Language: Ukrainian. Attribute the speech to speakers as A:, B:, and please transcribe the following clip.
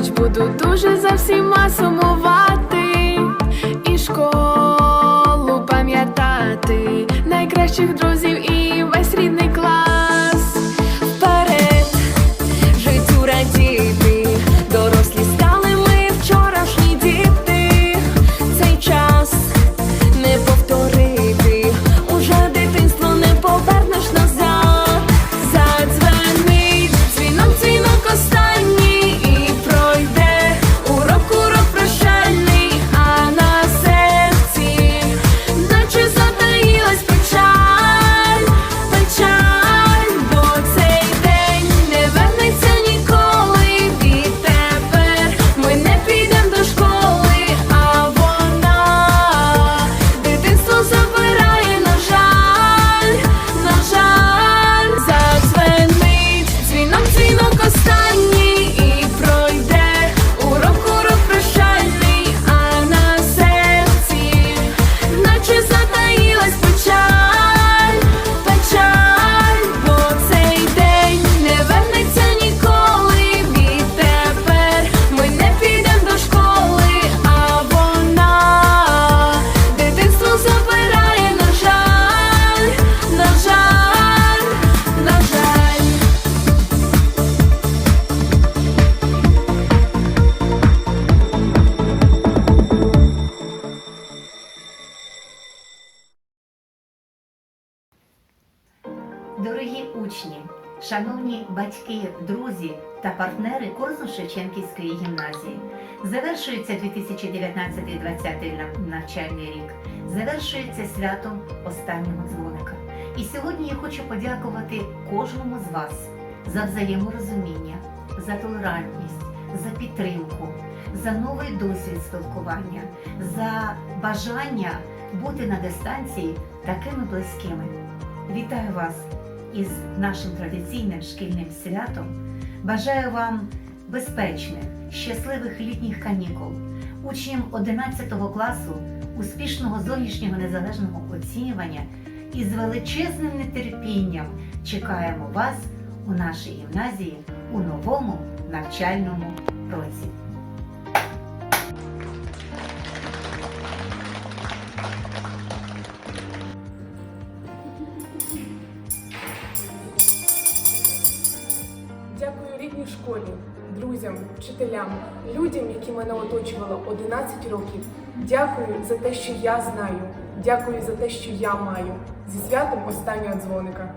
A: Хоч буду дуже за всіма сумувати
B: Дорогі учні, шановні батьки, друзі та партнери курсу Шевченківської гімназії, завершується 2019-2020 навчальний рік, завершується святом останнього дзвоника. І сьогодні я хочу подякувати кожному з вас за взаєморозуміння, за толерантність, за підтримку, за новий досвід спілкування, за бажання бути на дистанції такими близькими. Вітаю вас! із нашим традиційним шкільним святом. Бажаю вам безпечних, щасливих літніх канікул, учням 11 класу, успішного зовнішнього незалежного оцінювання і з величезним нетерпінням чекаємо вас у нашій гімназії у новому навчальному році.
C: Школі, друзям, вчителям, людям, які мене оточували 11 років. Дякую за те, що я знаю. Дякую за те, що я маю. Зі святом останнього дзвоника.